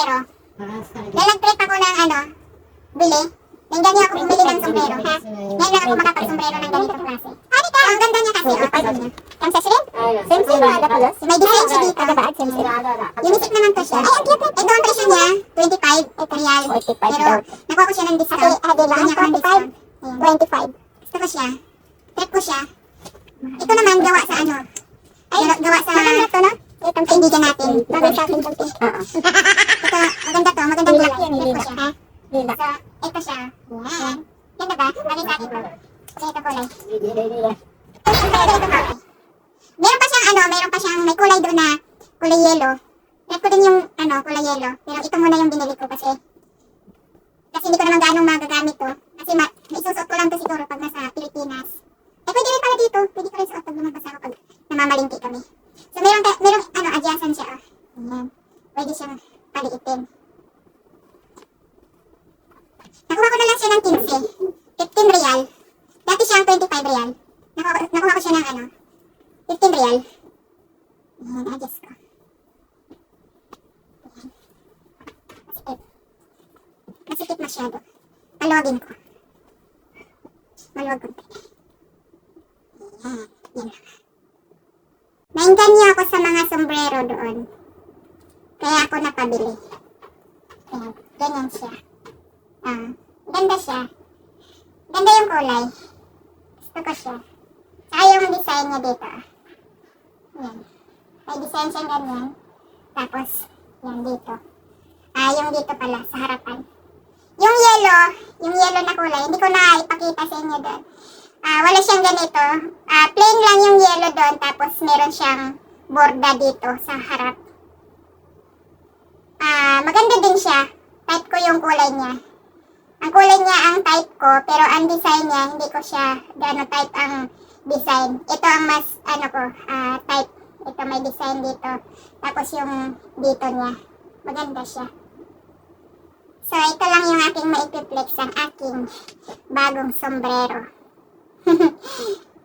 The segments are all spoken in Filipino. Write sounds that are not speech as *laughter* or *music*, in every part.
sombrero. Kaya nag-trip ako ng ano, bili. Nang ganyan ako bumili ng sombrero, ha? Ngayon lang ako makapag-sombrero ng ganitong klase. Ka? Ang ganda niya kasi, oh. Ang sa shrimp? Same same ada plus. May design siya dito. Ada ba? Same same. Unisex naman to siya. Ay, ang cute. Ito ang presyo niya, 25 real. 45 Pero, nakuha ko siya ng discount. Ate, ah, di ba? Bigyan niya ako ng 25? discount. Ayan. 25. Gusto ko siya. Trip ko siya. Ito naman, gawa sa ano? Ay, gawa sa... Maganda to, no? Itong kaibigan natin. Bagay sa akin to. Oo. *laughs* Ito, maganda to. Magandang Lila kulay. yan, lila. siya, ha? Lila. So, ito siya. Yan. Ganda ba? Bagay sa akin. Kasi ito kulay. Ito kulay. Meron pa siyang ano, meron pa siyang may kulay doon na kulay yellow. Trip ko din yung ano, kulay yellow. Pero ito muna yung binili ko kasi kasi hindi ko naman gaano magagamit to. So, meron, ka- meron ano, adjacent siya. Oh. Ayan. Pwede siyang paliitin. Nakuha ko na lang siya ng 15. 15 real. Dati siyang 25 real. Nakuha, nakuha ko siya ng ano, 15 real. Ayan, adjust ko. Ayan. Masikip. Masikip masyado. Paluwagin ko. Maluwag konti. Ayan. Yan. Nainggan niya ako sa mga sombrero doon. Kaya ako napabili. Ayan. Ganyan siya. Ah, ganda siya. Ganda yung kulay. Gusto ko siya. Saka yung design niya dito. Ayan. May design siya ganyan. Tapos, yan dito. Ah, yung dito pala, sa harapan. Yung yellow, yung yellow na kulay, hindi ko na ipakita sa inyo doon. Ah, wala siyang ganito. Ah, plain lang yung yellow doon, tapos meron siyang borda dito sa harap. Ah, maganda din siya. Type ko yung kulay niya. Ang kulay niya ang type ko, pero ang design niya, hindi ko siya gano type ang design. Ito ang mas, ano ko, ah, type. Ito may design dito. Tapos yung dito niya. Maganda siya. So, ito lang yung aking maipiplex ang aking bagong sombrero.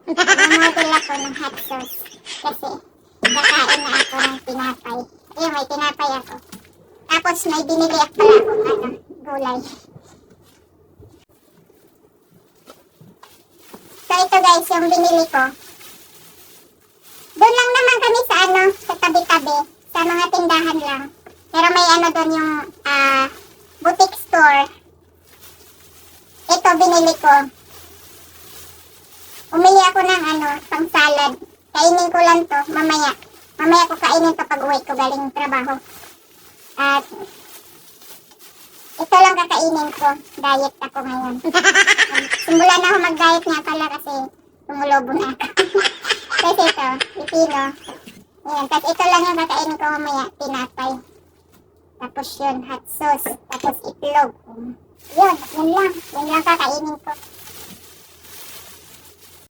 Namodel ako ng hot sauce. Kasi, nakain na ako ng tinapay. Ayun, may tinapay ako. Tapos, may binili ako pala akong ano, gulay. So, ito guys, yung binili ko. Doon lang naman kami sa ano, sa tabi-tabi. Sa mga tindahan lang. Pero may ano doon yung ah, boutique store. Ito binili ko. Umili ako ng ano, pang salad. Kainin ko lang to mamaya. Mamaya ko kainin to pag uwi ko galing trabaho. At ito lang kakainin ko. Diet ako ngayon. *laughs* Simulan na ako mag-diet nga pala kasi tumulobo na ako. *laughs* Tapos ito, pipino. Ayan, tapos ito lang yung kakainin ko mamaya, tinapay. Tapos yun, hot sauce. Tapos itlog. Yun, yun lang. Yun lang kakainin ko.